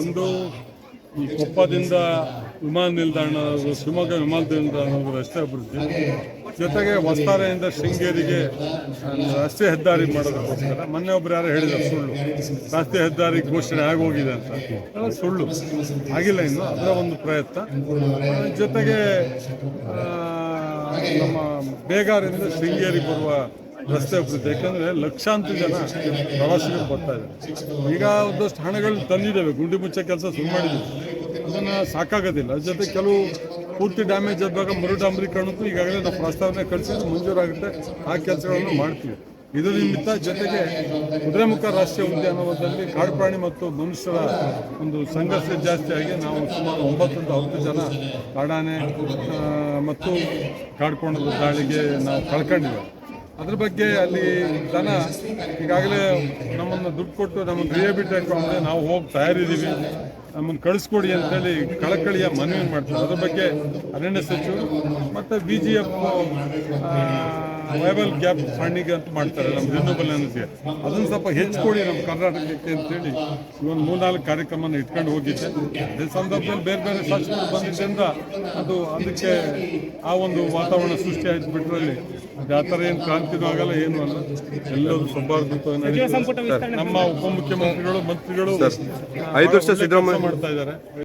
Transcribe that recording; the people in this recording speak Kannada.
ಒಂದು ಈ ಕೊಪ್ಪದಿಂದ ವಿಮಾನ ನಿಲ್ದಾಣ ಶಿವಮೊಗ್ಗ ವಿಮಾನ ನಿಲ್ದಾಣ ರಸ್ತೆ ಅಭಿವೃದ್ಧಿ. ಜೊತೆಗೆ ವಸ್ತಾರೆಯಿಂದ ಶೃಂಗೇರಿಗೆ ರಸ್ತೆ ಹೆದ್ದಾರಿ ಮಾಡೋದಕ್ಕೋಸ್ಕರ, ಮೊನ್ನೆ ಒಬ್ರು ಯಾರು ಹೇಳಿದ್ರು, ಸುಳ್ಳು. ರಸ್ತೆ ಹೆದ್ದಾರಿ ಘೋಷಣೆ ಆಗೋಗಿದೆ ಅಂತ. ಸುಳ್ಳು. ಆಗಿಲ್ಲ ಇನ್ನು, ಅದರ ಒಂದು ಪ್ರಯತ್ನ. ಜೊತೆಗೆ ನಮ್ಮ ಬೇಗಾರಿಂದ ಶೃಂಗೇರಿಗೆ ಬರುವ ರಸ್ತೆ ಅಭಿವೃದ್ಧಿ ಯಾಕಂದರೆ ಲಕ್ಷಾಂತರ ಜನ ಪ್ರವಾಸಿಗರು ಬರ್ತಾ ಇದ್ದಾರೆ. ಈಗ ಒಂದಷ್ಟು ಹಣಗಳು ತಂದಿದ್ದೇವೆ. ಗುಂಡಿ ಮುಚ್ಚ ಕೆಲಸ ಶುರು ಮಾಡಿದ್ದೀವಿ. ಅದನ್ನು ಸಾಕಾಗೋದಿಲ್ಲ. ಜೊತೆ ಕೆಲವು ಪೂರ್ತಿ ಡ್ಯಾಮೇಜ್ ಆದಾಗ ಮರು ಡಾಂಬರೀಕರಣಕ್ಕೂ ಈಗಾಗಲೇ ನಾವು ಪ್ರಸ್ತಾವನೆ ಕಳಿಸಿ ಮಂಜೂರಾಗುತ್ತೆ. ಆ ಕೆಲಸಗಳನ್ನು ಮಾಡ್ತೀವಿ. ಇದು ನಿಮಿತ್ತ ಜೊತೆಗೆ ಕುದುರೆಮುಖ ರಾಷ್ಟ್ರೀಯ ಉದ್ಯಾನವನದಲ್ಲಿ ಕಾಡು ಪ್ರಾಣಿ ಮತ್ತು ಮನುಷ್ಯರ ಒಂದು ಸಂಘರ್ಷ ಜಾಸ್ತಿಯಾಗಿ ನಾವು ಸುಮಾರು ಒಂಬತ್ತರಿಂದ ಹತ್ತು ಜನ ಕಾಡಾನೆ ಮತ್ತು ಕಾಡ್ಕೊಂಡ ದಾಳಿಗೆ ನಾವು ಕಳ್ಕೊಂಡಿದ್ದೇವೆ. ಅದ್ರ ಬಗ್ಗೆ ಅಲ್ಲಿ ಜನ ಈಗಾಗಲೇ ನಮ್ಮನ್ನು ದುಡ್ಡು ಕೊಟ್ಟು ನಮ್ಮನ್ನು ರಿಹಬಿಲಿಟೇಟ್ ಮಾಡಿದ್ರೆ ನಾವು ಹೋಗಿ ತಯಾರಿದ್ದೀವಿ. ನಮ್ಮನ್ನು ಕಳಿಸ್ಕೊಡಿ ಅಂತೇಳಿ ಕಳಕಳಿಯ ಮನವಿ ಮಾಡ್ತಾರೆ ಅದ್ರ ಬಗ್ಗೆ ಅರಣ್ಯ ಸಚಿವರು ಮತ್ತು B G F viable gap funding ಅಂತ ಮಾಡ್ತಾರೆ ನಮ್ಮ ರಿನ್ಯೂಬಲ್ ಎನರ್ಜಿ ಅದನ್ನು ಸ್ವಲ್ಪ ಹೆಚ್ಚಿಕೊಡಿ ನಮ್ಮ ಕರ್ನಾಟಕಕ್ಕೆ ಅಂತೇಳಿ ಇವೊಂದು ಮೂರ್ನಾಲ್ಕು ಕಾರ್ಯಕ್ರಮನ ಇಟ್ಕೊಂಡು ಹೋಗಿದ್ದೆ. ಅದೇ ಸಂದರ್ಭದಲ್ಲಿ ಬೇರೆ ಬೇರೆ ಶಾಸಕರು ಬಂದಿದ್ದರಿಂದ ಅದು ಅದಕ್ಕೆ ಆ ಒಂದು ವಾತಾವರಣ ಸೃಷ್ಟಿ ಆಯ್ತು ಬಿಟ್ಟರೆ ಅಲ್ಲಿ ಆ ಥರ ಏನು ಕ್ರಾಂತಿನೂ ಆಗಲ್ಲ ಏನು ಅಲ್ಲ. ಎಲ್ಲರೂ ಸೌಹಾರ್ದತೆ ನಮ್ಮ ಉಪಮುಖ್ಯಮಂತ್ರಿಗಳು ಮಂತ್ರಿಗಳು ಐದು ವರ್ಷ ಸಿದ್ದರಾಮಯ್ಯ ಮಾಡ್ತಾ ಇದ್ದಾರೆ.